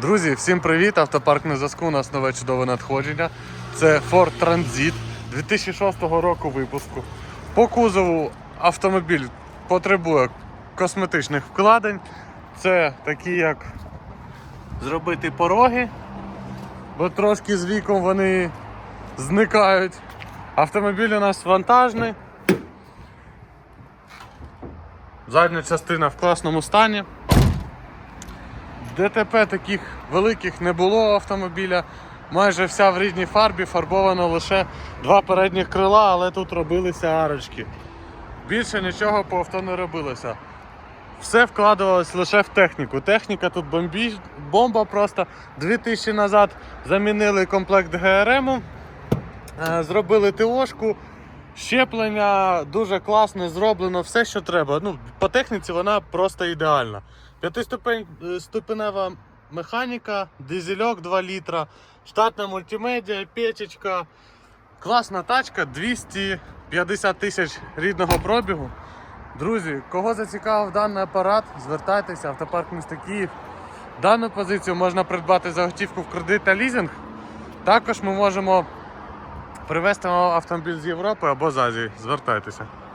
Друзі, всім привіт! Автопарк на зв'язку. У нас нове чудове надходження. Це Ford Transit 2006 року випуску. По кузову автомобіль потребує косметичних вкладень. Це такі, як зробити пороги, бо трошки з віком вони зникають. Автомобіль у нас вантажний. Задня частина в класному стані. ДТП таких великих не було автомобіля. Майже вся в рідній фарбі, фарбовано лише два передніх крила, але тут робилися арочки. Більше нічого по авто не робилося. Все вкладувалось лише в техніку. Техніка тут бомбі... бомба просто. 2000 назад замінили комплект ГРМ, е, зробили ТОшку. Щеплення дуже класне, зроблено, все, що треба. Ну, по техніці вона просто ідеальна. П'ятиступенева механіка, дизельок 2 літра, штатна мультимедіа, печечка. Класна тачка, 250 тисяч рідного пробігу. Друзі, кого зацікавив даний апарат, звертайтеся, автопарк міста Київ. Дану позицію можна придбати за готівку в кредит та лізинг. Також ми можемо привезти автомобіль з Європи або з Азії. Звертайтеся.